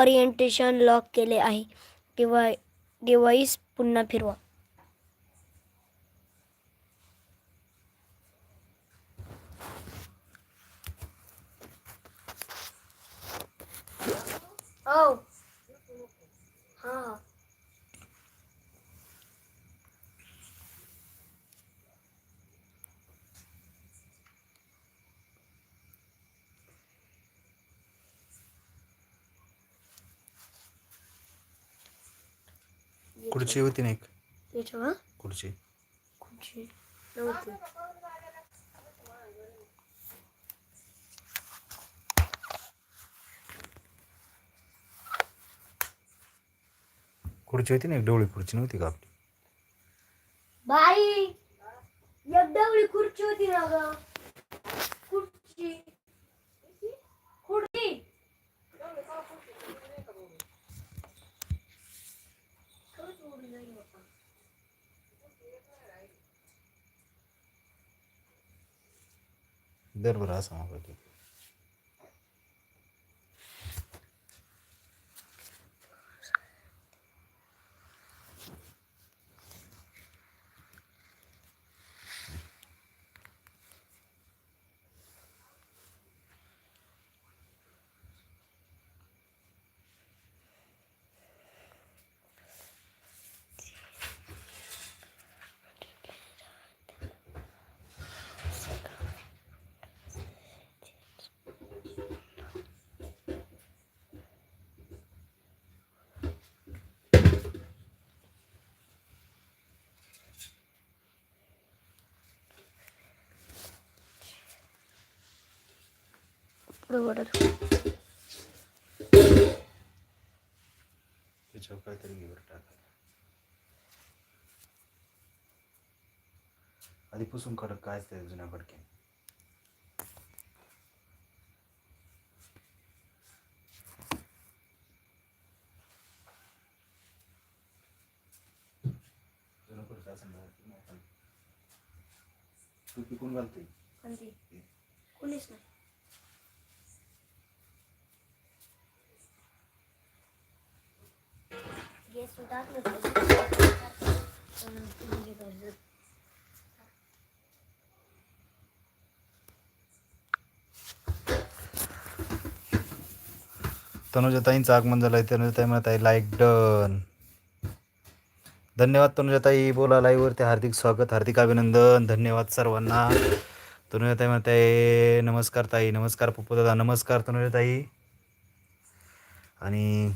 Orientation lock केले आहे. Dy device पुन्हा फिरवा. Oh. हां. खुर्ची होती ना एक? याच्यावर? खुर्ची. खुर्ची. नव्हती. खुर्ची होती ना एक? डोळी खुर्ची नव्हती का आपली बाई एकदवळी खुर्ची होती ना ग खुर्ची खुर्ची दर बरं ते वळत. त्याच्यावर काहीतरी बरं टाकायला आधी पुसून कडक कायच त्या जुन्या फडके. तू पिकून घालते? कोणीच नाही तनुजाताईंचं आगमन झालंय. आहे तनुजाताई म्हणत आहे लाईक डन धन्यवाद तनुजाताई बोला लाईव्हवरती हार्दिक स्वागत हार्दिक अभिनंदन धन्यवाद सर्वांना. तनुजाताई म्हणत आहे नमस्कार ताई नमस्कार पप्पू दादा नमस्कार तनुजाताई. आणि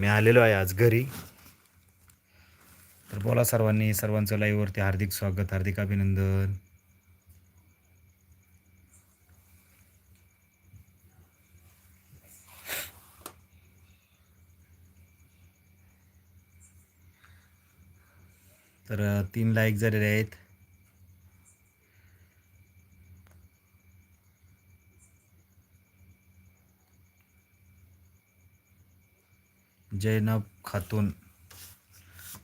मी आलेलो आहे आज घरी. तर बोला सर्वांनी सर्वांचं लाईव्हवरती हार्दिक स्वागत हार्दिक अभिनंदन. तर तीन लाईक झालेले आहेत. जैनब खातून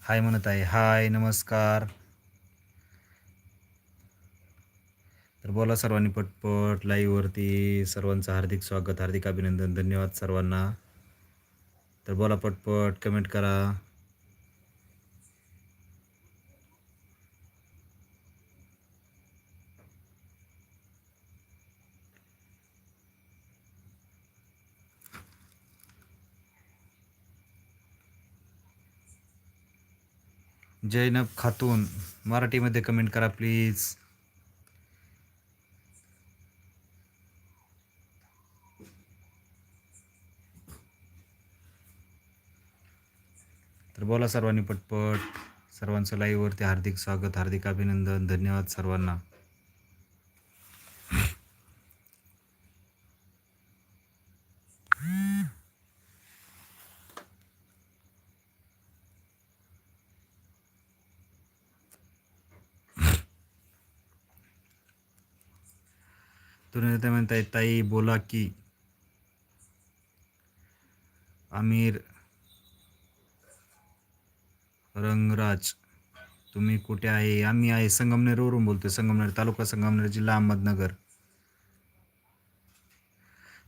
हाय म्हणत आहे. हाय नमस्कार. तर बोला सर्वांनी पटपट लाईव्हवरती सर्वांचं हार्दिक स्वागत हार्दिक अभिनंदन. धन्यवाद सर्वांना. तर बोला पटपट कमेंट करा. जैनब खातून मराठीमध्ये कमेंट करा प्लीज तर बोला सर्वांनी पटपट. सर्वांचं लाईव्हवरती हार्दिक स्वागत हार्दिक अभिनंदन धन्यवाद सर्वांना. तुम्ही म्हणताय ताई बोला की. आमिर रंगराज तुम्ही कुठे आहे? आम्ही आहे संगमनेरवरून बोलतोय संगमनेर तालुका संगमनेर जिल्हा अहमदनगर.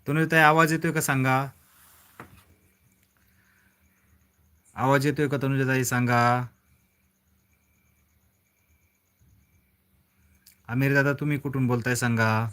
तनुजाताई आवाज येतोय का सांगा? आवाज येतोय का तनुजाताई सांगा. आमिर दादा तुम्ही कुठून बोलताय सांगा.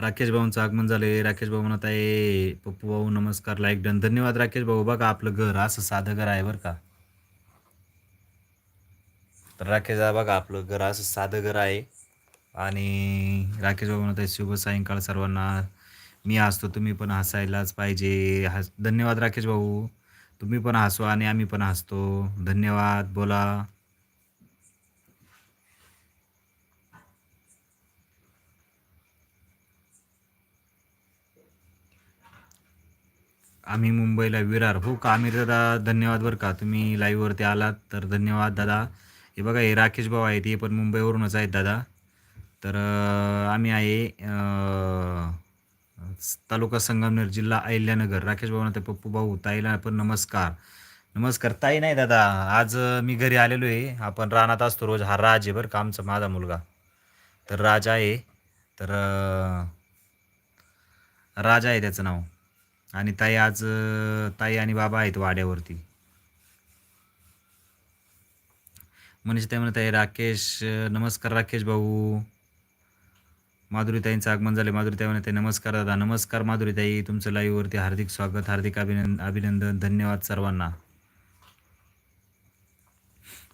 राकेश भाऊंचं आगमन झालंय. राकेश भाऊ म्हणत आहे पप्पू भाऊ नमस्कार लाईक डन धन्यवाद राकेश भाऊ. बघा आपलं घर असं साधं घर आहे बरं का. तर राकेश बघा आपलं घर असं साधं घर आहे. आणि राकेश भाऊ म्हणत आहे शुभ सायंकाळ सर्वांना. मी हसतो तुम्ही पण हसायलाच पाहिजे. हस धन्यवाद राकेश भाऊ. तुम्ही पण हसवा आणि आम्ही पण हसतो. धन्यवाद बोला. आम्ही मुंबईला विरार. हो का? आमिर दादा धन्यवाद बरं का. तुम्ही लाईव्हवरती आलात तर धन्यवाद दादा. हे बघा हे राकेश भाऊ आहेत हे पण मुंबईवरूनच आहेत दादा. तर आम्ही आहे तालुका संगमनेर जिल्हा अहिल्यानगर. राकेश भाऊ ते पप्पू भाऊ ताईला पण नमस्कार. नमस्कार. ताई नाही दादा आज मी घरी आलेलो आहे. आपण रानात असतो रोज. हा राज आहे बरं का आमचा माझा मुलगा. तर राज आहे. तर राजा राज आहे त्याचं नाव. आणि ताई आज ताई आणि बाबा आहेत वाड्यावरती. मनीष ताई म्हणत आहे राकेश नमस्कार राकेश भाऊ. माधुरीताईंचं आगमन झाले. माधुरीताई म्हणत आहे नमस्कार दादा. नमस्कार माधुरीताई तुमचं लाईव्हवरती हार्दिक स्वागत हार्दिक अभिनंद अभिनंदन. धन्यवाद सर्वांना.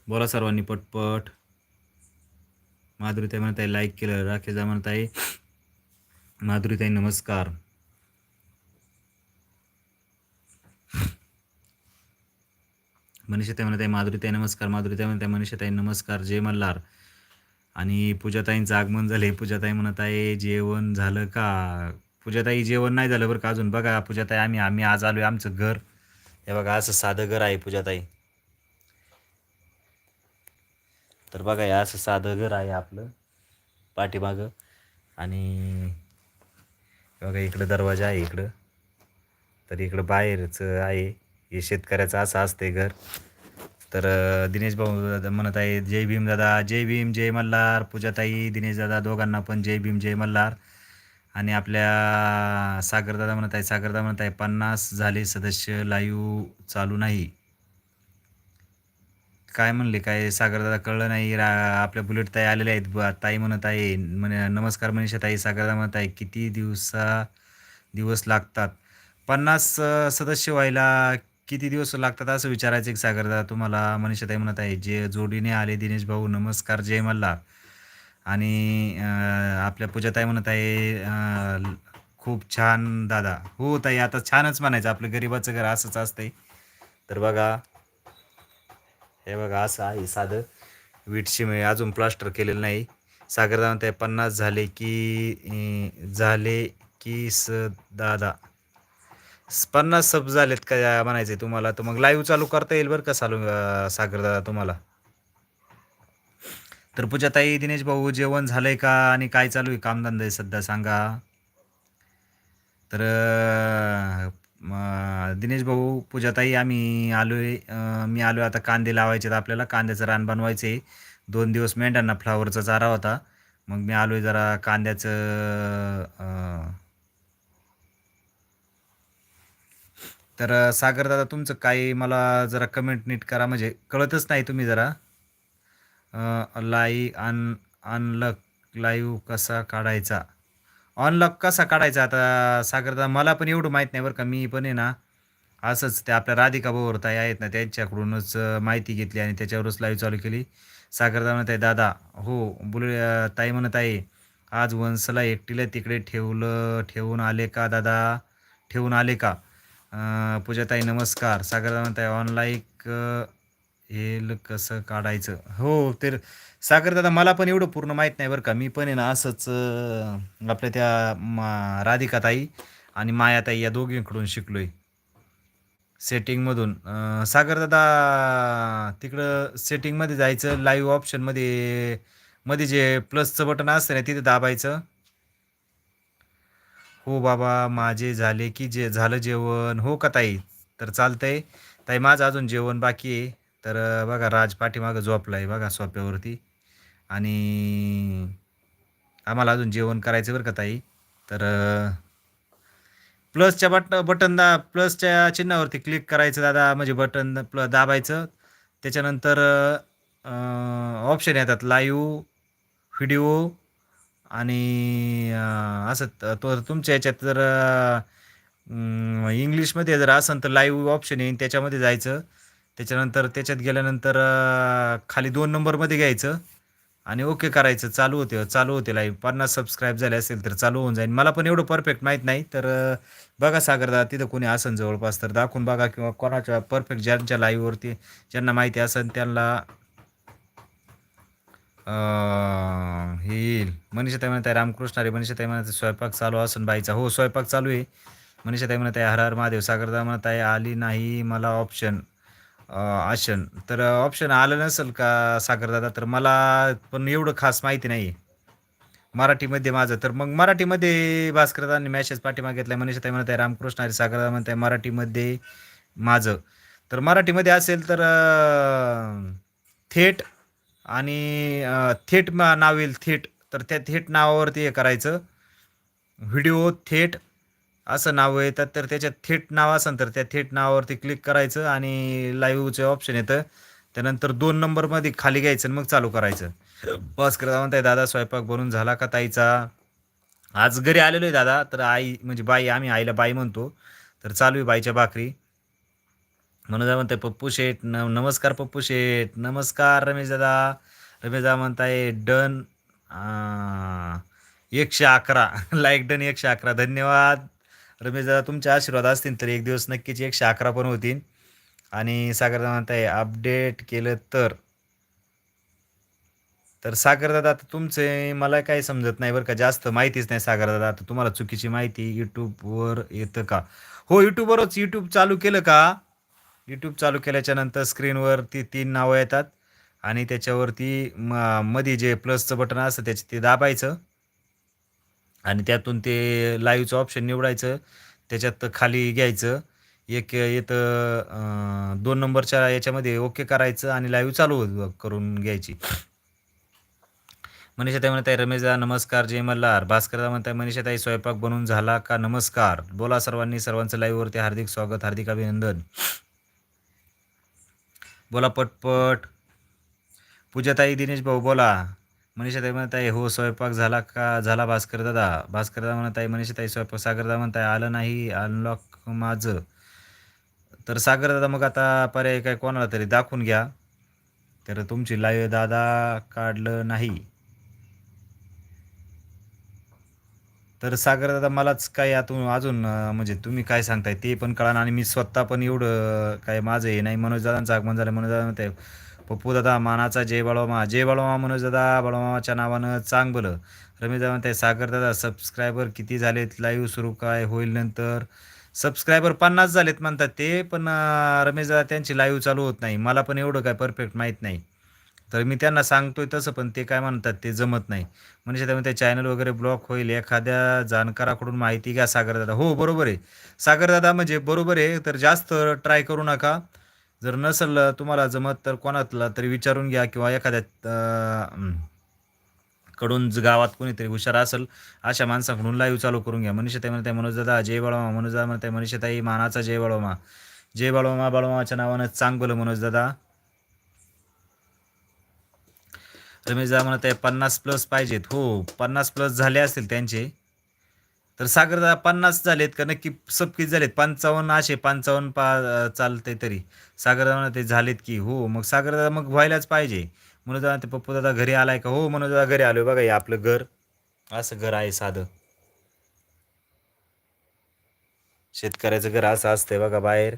बोला सर्वांनी पटपट. माधुरीताई म्हणत आहे लाईक केलं. राकेश म्हणत आहे माधुरीताई नमस्कार. मनीषाताई म्हणत आहे माधुरीताई नमस्कार. माधुरीताई म्हणत आहे मनीषाताई नमस्कार. जय मल्हार. आणि पूजाताईंचं आगमन झाले पूजाताई म्हणत आहे जेवण झालं का? पूजाताई जेवण नाही झालं बरं का अजून? बघा पूजाताई आम्ही आम्ही आज आलो आहे आमचं घर. हे बघा असं साधं घर आहे पूजाताई. तर बघा हे असं साधं घर आहे आपलं पाठीमागं. आणि बघा इकडं दरवाजा आहे इकडं. तर इकडं बाहेरचं आहे. हे शेतकऱ्याचं असं असते घर. तर दिनेश भाऊ म्हणत आहे जय भीम दादा जय भीम जय मल्हार. पूजाताई दिनेश दादा दोघांना पण जय भीम जय मल्हार. आणि आपल्या सागरदादा म्हणत आहे सागरदा म्हणत आहे पन्नास झाले सदस्य लाईव्ह चालू नाही. काय म्हणले काय सागरदादा कळलं नाही रा आपल्या बुलेट ताई आलेल्या आहेत ताई म्हणत आहे म्हणे नमस्कार मनीषा ताई सागरदा म्हणत आहे किती दिवसा दिवस लागतात. पन्नास सदस्य व्हायला किती दिवस लागतात असं विचारायचं एक सागरदा तुम्हाला मनीषा ताई म्हणत आहे जे जोडीने आले दिनेश भाऊ नमस्कार जय मल्हार. आणि अं, आपल्या पूजाताई म्हणत आहे अं, खूप छान दादा. हो ताई आता छानच म्हणायचं आपलं गरिबाचं घर असंच असतंय. तर बघा हे बघा असं आहे साधं. वीटशी म्हणजे अजून प्लास्टर केलेलं नाही. सागरदा म्हणत आहे पन्नास झाले की अं, झाले की स दादा. पन्नास सब झालेत का म्हणायचे तुम्हाला. तर मग लाईव्ह चालू करता येईल बरं का चालू सागरदादा तुम्हाला. तर पूजाताई दिनेश भाऊ जेवण झालंय का आणि काय चालू आहे? कामधंदा आहे सध्या सांगा. तर दिनेश भाऊ पूजाताई आम्ही आलोय मी आलोय आता कांदे लावायचे आहेत आपल्याला. कांद्याचं रान बनवायचं आहे दोन दिवस मेंढ्यांना फ्लावरचा चारा होता. मग मी आलोय जरा कांद्याचं तर सागर सागरदादा तुमचं काय मला जरा कमेंट नीट करा. म्हणजे कळतच नाही तुम्ही जरा. लाई अन अनलक लाईव्ह कसा काढायचा? ऑनलॉक कसा काढायचा? आता सागरदा मला पण एवढं माहीत नाही बरं का. मी पण आहे ना असंच ते आपल्या राधिका भाऊवर ताई आहेत ना त्यांच्याकडूनच माहिती घेतली आणि त्याच्यावरच लाईव्ह चालू केली. सागरदा म्हणत आहे दादा हो बुले ताई म्हणत आहे आज वंसला एकटीला तिकडे ठेवलं ठेवून आले का दादा? ठेवून आले का? पूजाताई नमस्कार. सागरदा म्हणत ऑनलाईक हेल कसं काढायचं? हो तर सागरदादा मला पण एवढं पूर्ण माहीत नाही बरं का. मी पण आहे ना असंच आपल्या त्या मा राधिकाताई आणि मायाताई या दोघींकडून शिकलो आहे सेटिंगमधून सागरदादा तिकडं सेटिंगमध्ये जायचं लाईव्ह ऑप्शनमध्ये मध्ये जे प्लसचं बटन असतं ना तिथे दाबायचं. हो बाबा माझे झाले की जे झालं जेवण. हो का ताई? तर चालतंय. ताई माझं अजून जेवण बाकी आहे. तर बघा राज पाठीमागं झोपला आहे बघा सोप्यावरती. आणि आम्हाला अजून जेवण करायचं बरं का ताई? तर प्लसच्या बट बटन दा प्लसच्या चिन्हावरती क्लिक करायचं दादा. म्हणजे बटन प्ल दाबायचं. त्याच्यानंतर ऑप्शन येतात. लाईव्ह व्हिडिओ आणि असं तर तो तुमच्या याच्यात जर इंग्लिशमध्ये जर असेल तर लाईव्ह ऑप्शन येईन त्याच्यामध्ये जायचं. त्याच्यानंतर त्याच्यात गेल्यानंतर खाली दोन नंबरमध्ये घ्यायचं आणि ओके करायचं. चालू होते चालू होते लाईव्ह पन्नास सबस्क्राईब झाले असेल तर चालू होऊन जाईल मला पण एवढं परफेक्ट माहीत नाही तर बघा सागरदा तिथं कोणी असन जवळपास तर दाखवून बघा किंवा कोणाच्या परफेक्ट ज्यांच्या लाईव्हवरती ज्यांना माहिती असेल त्यांना हे येईल. मनीषा ताई म्हणत आहे रामकृष्ण अरे मनीषा ताई म्हणत स्वयंपाक चालू असून बाईचा. हो स्वयंपाक चालू आहे. मनीषा ताई म्हणत आहे हर हर महादेव. सागरदा म्हणत आहे आली नाही मला ऑप्शन आशन. तर ऑप्शन आलं नसेल का सागरदादा? तर मला पण एवढं खास माहिती नाही मराठीमध्ये माझं. तर मग मराठीमध्ये भास्करदांनी मॅसेज पाठीमागे घेतला मनीषा ताई म्हणत आहे रामकृष्ण अरे सागरदा म्हणत आहे मराठीमध्ये माझं. तर मराठीमध्ये असेल तर थेट आणि थेट नाव येईल थेट. तर त्या थेट नावावरती हे करायचं. व्हिडिओ थेट असं नाव येतात तर त्याच्यात थेट नाव असेल तर त्या थेट नावावरती क्लिक करायचं आणि लाईव्हचं ऑप्शन येतं. त्यानंतर दोन नंबरमध्ये खाली घ्यायचं आणि मग चालू करायचं. बस करता म्हणताय दादा स्वयंपाक बनून झाला का ताईचा? आज घरी आलेलो आहे दादा तर आई म्हणजे बाई आम्ही आईला बाई म्हणतो. तर चालू आहे बाईच्या भाकरी. म्हणून म्हणताय पप्पू शेठ न नमस्कार पप्पू शेठ. नमस्कार रमेश दादा. रमेश दादा म्हणताय डन एकशे अकरा. लाईक डन एकशे अकरा. धन्यवाद. रमेश दादा तुमचे आशीर्वाद असतील तर एक दिवस नक्कीच एकशे अकरा पण होतील. आणि सागर दादा म्हणताय अपडेट केलं तर. तर सागर दादा आता तुमचे मला काही समजत नाही बरं का. जास्त माहितीच नाही सागर दादा. आता तुम्हाला चुकीची माहिती यूट्यूबवर येतं का? हो यूट्यूबवरच यूट्यूब चालू केलं का? यूट्यूब चालू केल्याच्यानंतर स्क्रीनवर स्क्रीनवरती तीन नावं येतात. आणि त्याच्यावरती म मध्ये जे प्लसचं बटन असतं त्याचे ते दाबायचं. आणि त्यातून ते लाईव्हचं ऑप्शन निवडायचं. त्याच्यात खाली घ्यायचं. एक येतं दोन नंबरच्या याच्यामध्ये ओके करायचं आणि लाईव्ह चालू हो- करून घ्यायची. मनीषाताई म्हणत आहे रमेश नमस्कार जय मल्हार. भास्करदा म्हणत आहे मनीषाताई स्वयंपाक बनून झाला का? नमस्कार. बोला सर्वांनी सर्वांचं लाईव्हवरती हार्दिक स्वागत हार्दिक अभिनंदन. बोला पटपट. पूजाताई दिनेश भाऊ बोला. मनीषाताई म्हणताय आहे हो स्वयंपाक झाला का? झाला भास्कर दादा भास्कर दादा म्हणत मनीषाताई स्वयंपाक सागरदा म्हणताय आलं नाही अनलॉक माझं. तर सागर दादा मग आता पर्याय काय कोणाला तरी दाखवून घ्या. तर तुमची लाईव्ह दादा काढलं नाही. तर सागर दादा मलाच काय यातून अजून म्हणजे तुम्ही काय सांगताय ते पण कळा आणि मी स्वतः पण एवढं काय माझं हे नाही. मनोज दादांचं आगमन झालं. मनोज दादा म्हणते पप्पू दादा मानाचा जय बाळोमा जय बाळोमा मनोज दादा बाळोमाच्या नावानं चांग रमेशदा रमेश दादा म्हणते सागर दादा सबस्क्रायबर किती झालेत? लाईव्ह सुरू काय होईल नंतर? सबस्क्रायबर पन्नास झालेत म्हणतात ते पण रमेश दादा त्यांची लाईव्ह चालू होत नाही. मला पण एवढं काय परफेक्ट माहीत नाही. तर मी त्यांना सांगतोय तसं पण ते काय म्हणतात ते जमत नाही. म्हणजे त्यामुळे ते चॅनल वगैरे ब्लॉक होईल एखाद्या जाणकाराकडून माहिती घ्या सागरदादा हो बरोबर आहे. सागरदादा म्हणजे बरोबर आहे तर जास्त ट्राय करू नका. जर नसेल तुम्हाला जमत तर कोणातला तरी विचारून घ्या किंवा एखाद्या कडून गावात कोणीतरी हुशार असेल अशा माणसाकडून लाईव्ह चालू करून घ्या. मनीषा ताई म्हणते मनोजदादा जय बाळोमा. मनोजदा म्हणते मनीषा ताई मानाचा जय बाळोमा. जय बाळोमा बाळोमाच्या नावानं चांगलं मनोजदादा तुम्ही दादा रमेश दादा म्हणत आहे पन्नास प्लस पाहिजेत. हो पन्नास प्लस झाले असतील त्यांचे. तर सागरदा पन्नास झालेत का? नक्की सबकीच झालेत? पंचावन्न असे पंचावन्न पा चालते तरी. सागरदादा म्हणत झालेत की. हो मग सागरदादा मग व्हायलाच पाहिजे. मनोज दादा ते पप्पू दादा घरी आलाय का? हो मनोज दादा घरी आलोय. बघा हे आपलं घर. असं घर आहे साधं. शेतकऱ्याचं घर असं असतंय बघा बाहेर.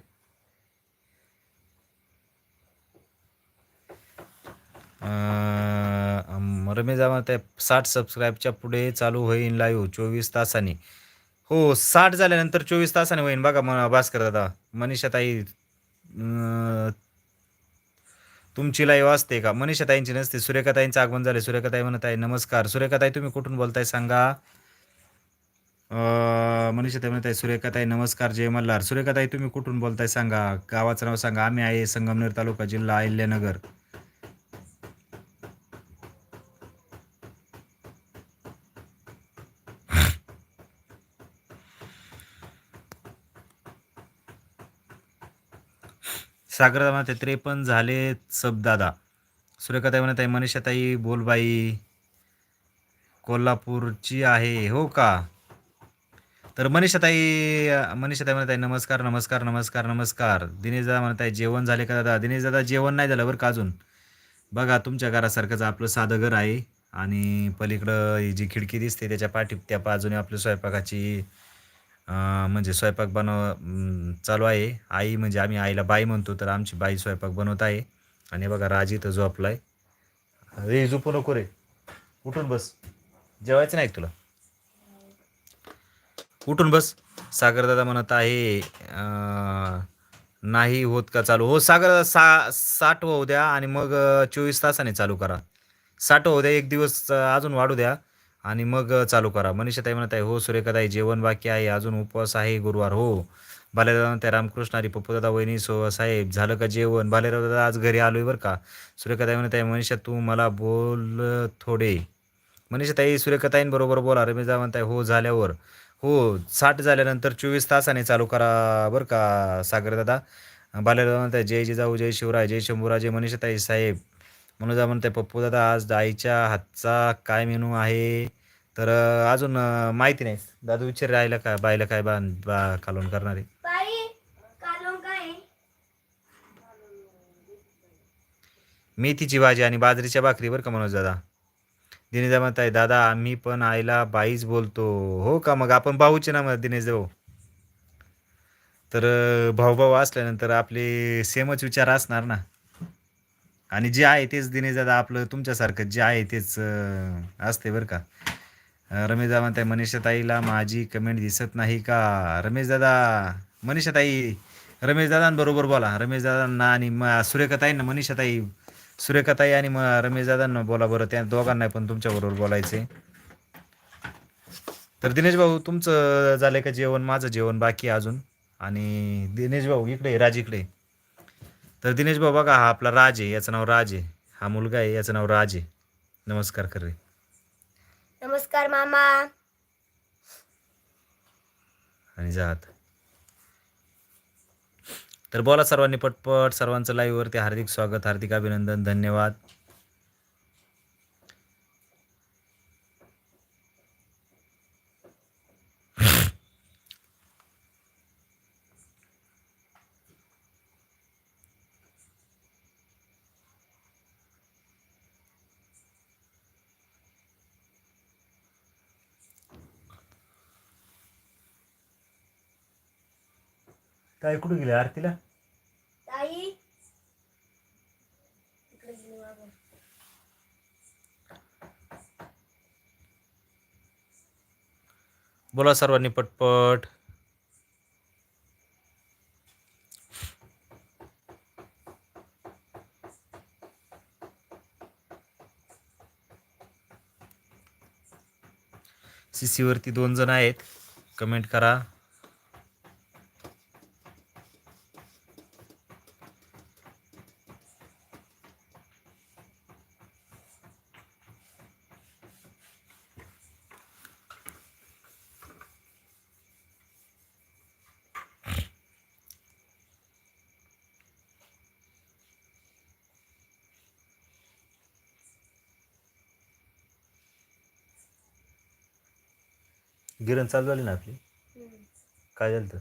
रमेजामध्ये म्हणत आहे साठ सबस्क्राईबच्या पुढे चालू होईल लाईव्ह चोवीस तासांनी. हो साठ झाल्यानंतर चोवीस तासाने होईन बघा म भास्कर दादा. मनीषाताई तुमची लाईव्ह असते का? मनीषाताईंची नसते सूर्यकाताईंचं आगमन झाले. सूर्यकाताई म्हणत आहे नमस्कार. सूर्यकाताई तुम्ही कुठून बोलताय सांगा? मनीषाताई म्हणत आहे सूर्यकाताई नमस्कार जय मल्हार. सूर्यकाताई तुम्ही कुठून बोलताय सांगा? गावाचं नाव सांगा. आम्ही आहे संगमनेर तालुका जिल्हा अहिल्यानगर. सागरदा म्हणते त्रेपन्न झाले सबदादा सुरेखाताई म्हणत आहे मनीषाताई बोलबाई कोल्हापूरची आहे हो का? तर मनीषाताई मनीषाताई म्हणत आहे नमस्कार नमस्कार नमस्कार नमस्कार. दिनेश दादा म्हणत आहे जेवण झाले का दादा? दिनेश दादा जेवण नाही झालं बरं का अजून? बघा तुमच्या घरासारखंच आपलं साधं घर आहे आणि पलीकडं जी खिडकी दिसते त्याच्या पाठी त्या बाजूने आपल्या स्वयंपाकाची म्हणजे स्वयंपाक बनव चालू आहे. आई म्हणजे आम्ही आईला बाई म्हणतो तर आमची बाई स्वयंपाक बनवत आहे. आणि बघा राजित झोपला आहे रे झोपू नको रे. उठून बस. जेवायचं नाही तुला? उठून बस. सागरदादा म्हणत आहे नाही होत का चालू? हो सागर सा साठ होऊ द्या आणि मग चोवीस तासाने चालू करा. साठ होऊ द्या एक दिवस अजून वाढू द्या. आणि मग चालू करा. मनीषाताई म्हणत आहे हो सुरेखाताई जेवण बाकी आहे. अजून उपवास आहे गुरुवार. हो. बालेराव म्हणत आहे रामकृष्ण हरी पप्पूदादा वहिनी सो साहेब झालं का जेवण? बालेराव दादा आज घरी आलोय बरं का. सुरेखाताई म्हणत आहे मनीषा तू मला बोल थोडे. मनीषाताई सुरेखाताईंबरोबर बोला. रमेशदा म्हणताय हो झाल्यावर. हो साठ झाल्यानंतर चोवीस तासाने चालू करा बरं का सागरदादा. बालेदादा म्हणताय जय जिजाऊ जय शिवराय जय शंभूराजे मनीषाताई साहेब. मनोजा म्हणताय पप्पू दादा आज आईच्या हातचा काय मेनू आहे? तर अजून माहिती नाही. दादू विचार राहिला का बायला काय बा बा कालवण करणारे? काय? मेथीची भाजी आणि बाजरीच्या भाकरी बरं का मनोज दादा? दिनेशदा म्हणताय दादा आम्ही पण आईला बाईच बोलतो. हो का? मग आपण भाऊचे ना मग दिनेश भाऊ? तर भाऊ भाऊ असल्यानंतर आपले सेमच विचार असणार ना? आणि जे आहे तेच दिनेश दादा आपलं तुमच्यासारखं जे आहे तेच असते बरं का? रमेश दादा म्हणताय मनीषाताईला माझी कमेंट दिसत नाही का? रमेश दादा मनीषाताई रमेश दादांबरोबर बोला. रमेश दादांना आणि म सुरेखाताईंना मनीषाताई सुरेखाताई आणि म रमेश दादांना बोला बरं. त्या दोघांना पण तुमच्याबरोबर बोलायचे तर दिनेश भाऊ तुमचं झालं का जेवण? माझं जेवण बाकी आहे अजून. आणि दिनेश भाऊ इकडे राज इकडे तर दिनेश भाऊ बघा हा आपला राज आहे याचं नाव राज आहे. हा मुलगा आहे याचं नाव राज आहे. नमस्कार कर रे नमस्कार मामा. आणि जात तर बोला सर्वांनी पटपट सर्वांचं लाईव्हवरती हार्दिक स्वागत हार्दिक अभिनंदन धन्यवाद. काय कुठे गेले आरतीला? ताई? गेली. बोला सर्वांनी पटपट. CC वरती दोन जण आहेत. कमेंट करा. गिरण चालू झाली ना आपली. काय झालं तर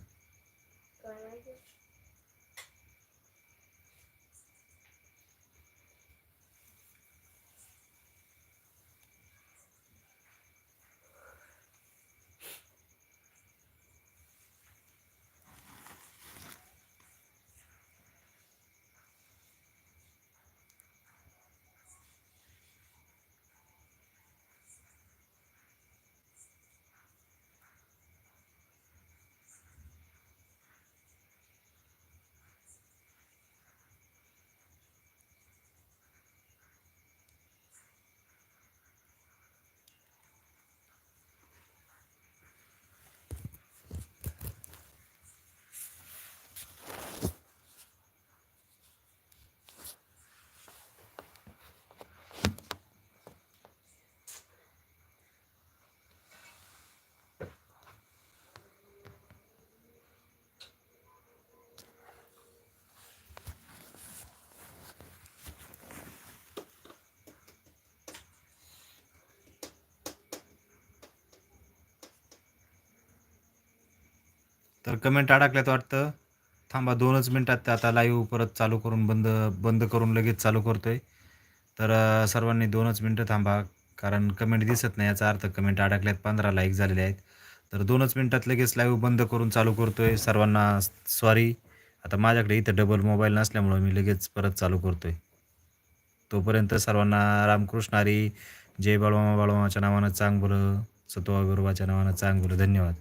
तर कमेंट अडकल्यात वाटतं. थांबा दोनच मिनटात आता लाईव्ह परत चालू करून बंद बंद करून लगेच चालू करतो आहे तर सर्वांनी दोनच मिनटं थांबा कारण कमेंट दिसत नाही याचा अर्थ कमेंट अडकल्यात पंधरा लाईक झालेले आहेत. तर दोनच मिनटात लगेच लाईव्ह बंद करून चालू करतो आहे सर्वांना सॉरी आता माझ्याकडे इथं डबल मोबाईल नसल्यामुळं मी लगेच परत चालू करतो आहे तोपर्यंत सर्वांना रामकृष्ण हरी. जय बाळवामा बाळवामाच्या नावानं चांग बोलं सत्वा गुरुबाच्या नावानं चांग बोलं धन्यवाद.